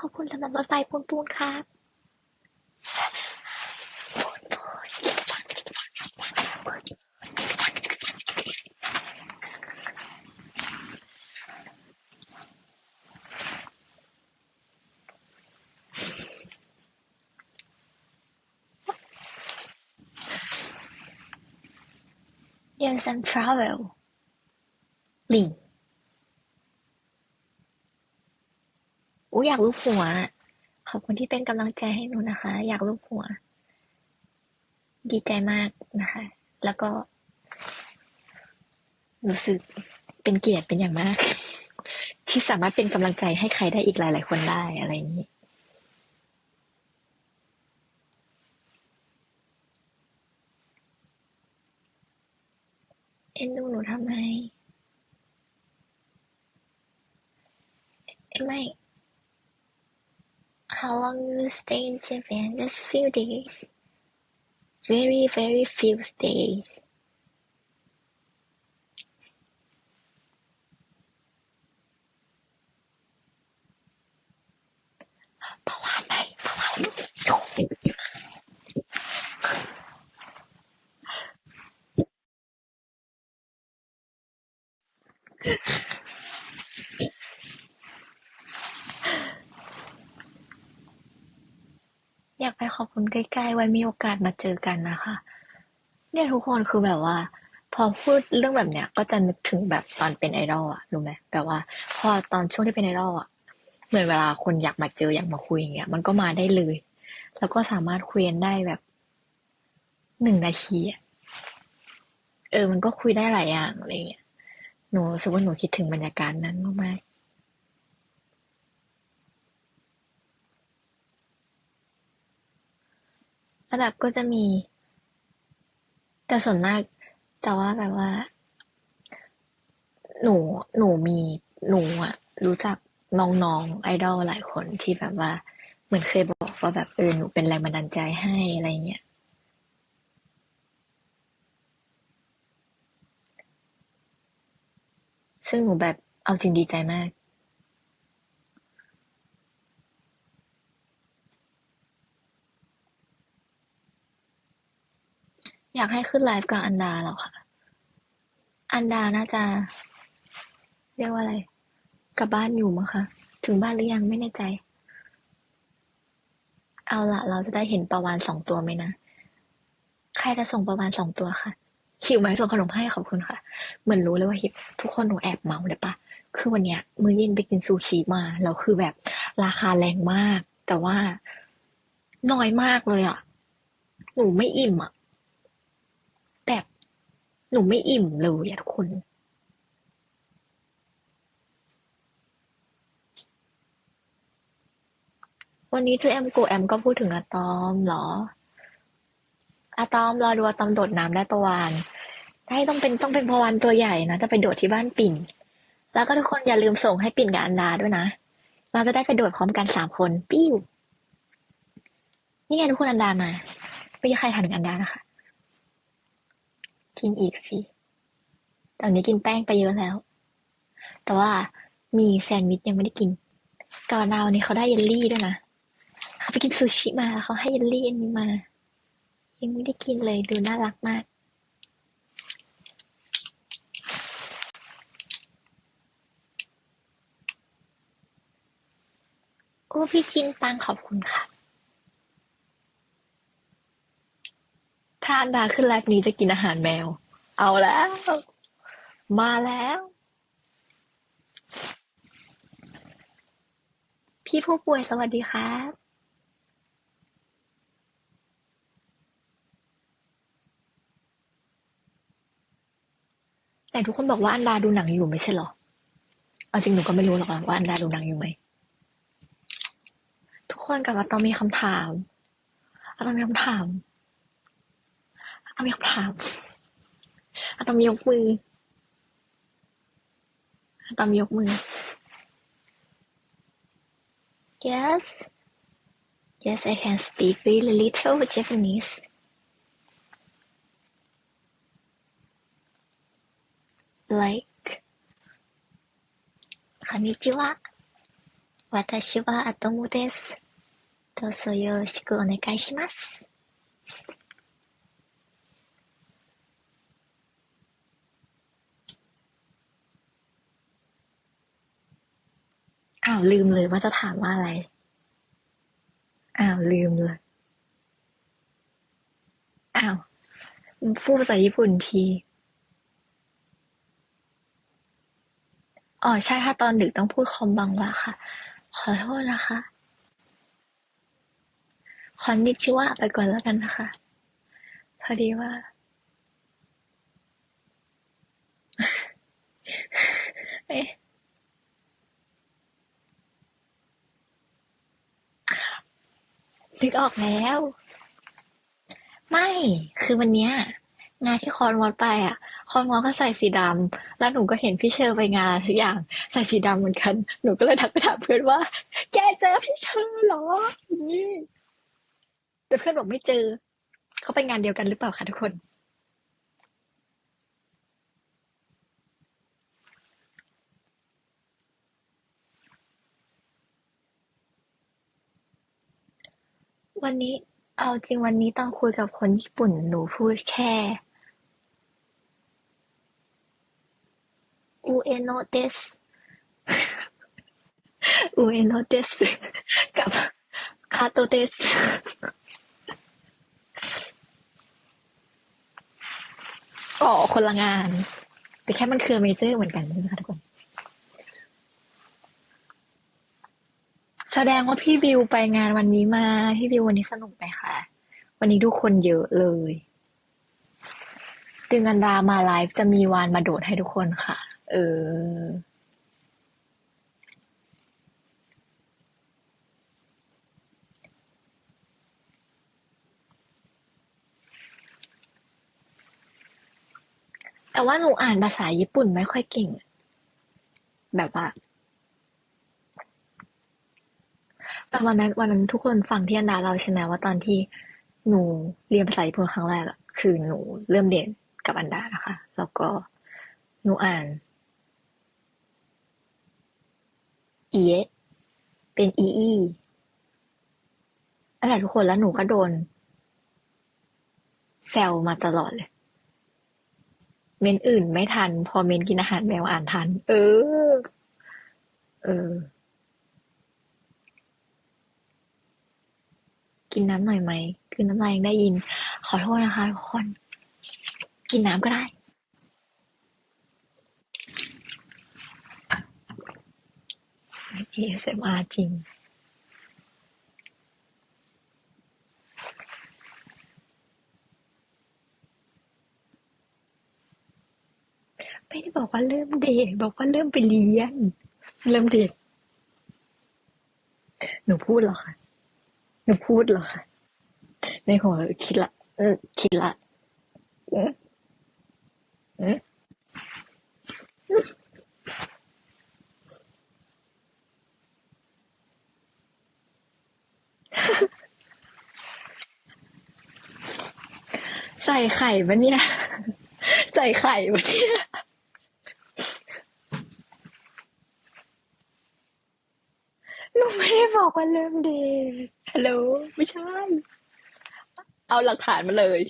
ขอบคุณสำหรับรถไฟปูนปูนครับปูนปูน Yes and travel ลิง อู้อยากรูปหัว ขอบคุณที่เป็นกำลังใจให้หนูนะคะ อยากรูปหัว ดีใจมากนะคะ แล้วก็ รู้สึกเป็นเกียรติเป็นอย่างมาก ที่สามารถเป็นกำลังใจให้ใครได้อีกหลาย ๆ คนได้อะไรอย่างนี้เอ็นดูหนูทำไม ไม่ How long you stay in Japan? Just few days. Very, very few days. ใกล้ๆ ไว้มีโอกาสมาเจอกันนะคะ เนี่ยทุกคนคือแบบว่า พอพูดเรื่องแบบเนี้ย ก็จะนึกถึงแบบตอนเป็นไอดอลอะรู้ไหมแบบว่า พอตอนช่วงที่เป็นไอดอลอะเหมือนเวลาคนอยากมาเจออยากมาคุยอย่างเงี้ย มันก็มาได้เลย แล้วก็สามารถคุยได้แบบหนึ่งนาทีเออ มันก็คุยได้หลายอย่างอะไรเงี้ยหนูรู้สึกว่าหนูคิดถึงบรรยากาศนั้นมากๆ แล้วแบบก็จะมี แต่ส่วนมาก แต่ว่าแบบว่า หนูหนูมีหนูอะรู้จักน้องๆไอดอลหลายคนที่แบบว่า เหมือนเคยบอกว่าแบบเออหนูเป็นแรงบันดาลใจให้อะไรเงี้ยซึ่งหนูแบบเอาจริงดีใจมาก อยากให้ขึ้นไลฟ์กับอันดาแล้วค่ะ อันดาน่าจะ เรียกว่าอะไรกลับบ้านอยู่มั้งคะ ถึงบ้านหรือยังไม่แน่ใจ เอาละเราจะได้เห็นประวานสองตัวไหมนะ ใครจะส่งประวานสองตัวค่ะหิวไหมส่งขนมให้ขอบคุณค่ะ เหมือนรู้เลยว่าหิวทุกคนหนูแอบเมาเลยปะคือวันเนี้ยมื้อเย็นไปกินซูชิมาแล้วคือแบบราคาแรงมาก แต่ว่าน้อยมากเลยอะ หนูไม่อิ่มอะ หนูไม่อิ่มเลยอะทุกคนวันนี้เจอแอมโกแอมก็พูดถึงอะตอมเหรอ อะตอมรอดูอะตอมโดดน้ำได้ประวานได้ต้องเป็นต้องเป็นประวานตัวใหญ่นะจะไปโดดที่บ้านปิ่น แล้วก็ทุกคนอย่าลืมส่งให้ปิ่นกับอันดาด้วยนะ เราจะได้ไปโดดพร้อมกันสามคน ปิ้ว นี่ไงทุกคนอันดามาไม่มีใครถามถึงอันดานะคะ กินอีกสิ ตอนนี้กินแป้งไปเยอะแล้ว แต่ว่ามีแซนด์วิชยังไม่ได้กินกาวนาวันนี้เขาได้เยลลี่ด้วยนะ เขาไปกินซูชิมาเขาให้เยลลี่อันนี้มา ยังไม่ได้กินเลยดูน่ารักมาก โอ้พี่จินปังขอบคุณค่ะ ถ้าอันดาขึ้นไลฟ์นี้จะกินอาหารแมว เอาแล้ว มาแล้ว พี่ผู้ป่วยสวัสดีครับแต่ทุกคนบอกว่าอันดาดูหนังอยู่ไม่ใช่หรอ เอาจริงหนูก็ไม่รู้หรอกว่าอันดาดูหนังอยู่ไหม ทุกคนกลับมาต้องมีคำถามอาต้องมีคำถาม อาต้องมีคำถามอาต้องมียกมืออาต้องมียกมือ Yes Yes I can speak really little Japanese like こんにちは 私はアトムです。どうぞよろしくお願いします。 อ้าวลืมเลยว่าจะถามว่าอะไร อ้าวลืมเลย อ้าวพูดภาษาญี่ปุ่นทีอ๋อใช่ถ้าตอนดึกต้องพูดคอมบังวะค่ะ ขอโทษนะคะ ขอนิดชื่อว่าไปก่อนแล้วกันนะคะ พอดีว่าเอ๊ะ นึกออกแล้ว ไม่ คือวันเนี้ย งานที่คอนวอนไปอะ คอนวอนก็ใส่สีดำ แล้วหนูก็เห็นพี่เชอร์ไปงานทุกอย่าง ใส่สีดำเหมือนกัน หนูก็เลยทักไปถามเพื่อนว่า แกเจอพี่เชอร์เหรอนี่แต่เพื่อนบอกไม่เจอ เขาไปงานเดียวกันหรือเปล่าคะทุกคน วันนี้ เอาจริงวันนี้ตอนคุยกับคนญี่ปุ่น หนูพูดแค่ อูเอโนเดส อูเอโนเดส กับคาโตเดส อ๋อ คนละงาน แต่แค่มันคือเมเจอร์เหมือนกันใช่ไหมคะทุกคน แสดงว่าพี่บิวไปงานวันนี้มา พี่บิววันนี้สนุกไหมคะ วันนี้ทุกคนเยอะเลยดึงกันดามาไลฟ์จะมีวานมาโดดให้ทุกคนค่ะ เออ แต่ว่าหนูอ่านภาษาญี่ปุ่นไม่ค่อยเก่ง แบบว่า แต่วันนั้นวันนั้นทุกคนฟังที่อันดาเราใช่ไหมว่าตอนที่หนูเรียนภาษาญี่ปุ่นครั้งแรกอะคือหนูเริ่มเรียนกับอันดานะคะ แล้วก็หนูอ่านเอเป็นอีอีอะไรทุกคนแล้วหนูก็โดนแซวมาตลอดเลย เมนอื่นไม่ทัน พอเมนกินอาหารแมวอ่านทัน เออ เออ กินน้ำหน่อยไหม คือน้ำลายยังได้ยิน ขอโทษนะคะทุกคน กินน้ำก็ได้ ASMR จริงไม่ได้บอกว่าเริ่มเด็กบอกว่าเริ่มไปเรียน เริ่มเด็กหนูพูดหรอคะ นูพูดเหรอคะในหัวคิดละเออคิดละออเออใส่ไข่ปะเนี่ย ใส่ไข่ปะเนี่ย หนูไม่ได้บอกว่าเริ่มเดท ฮัลโหลไม่ใช่ เอาหลักฐานมาเลย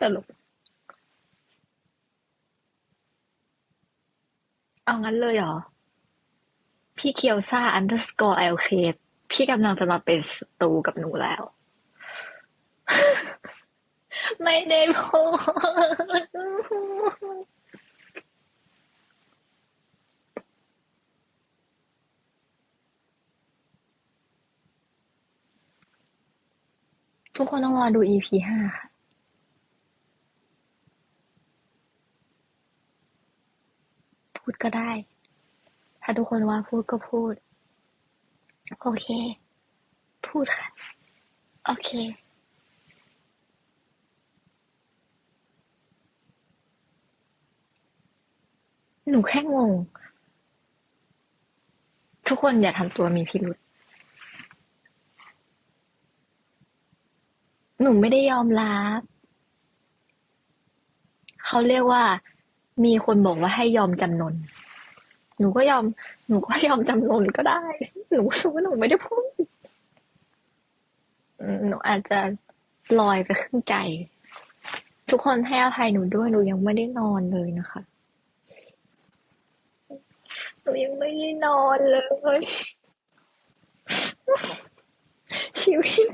ตลก เอางั้นเลยเหรอ พี่เคียวซ่าอันเดอร์สกอร์เอลเคพี่กำลังจะมาเป็นศัตรูกับหนูแล้ว ไม่ได้พูดทุกคนต้องรอดู EP ห้าค่ะพูดก็ได้ ถ้าทุกคนว่าพูดก็พูด โอเค พูดค่ะ โอเค หนูแค่งง ทุกคนอย่าทำตัวมีพิรุธหนูไม่ได้ยอมรับเขาเรียกว่า มีคนบอกว่าให้ยอมจำนน หนูก็ยอม หนูก็ยอมจำนนก็ได้ หนูรู้ว่าหนูไม่ได้พูดหนูอาจจะลอยไปครึ่งใจ ทุกคนให้อภัยหนูด้วยหนูยังไม่ได้นอนเลยนะคะ หนูยังไม่ได้นอนเลย ชีวิต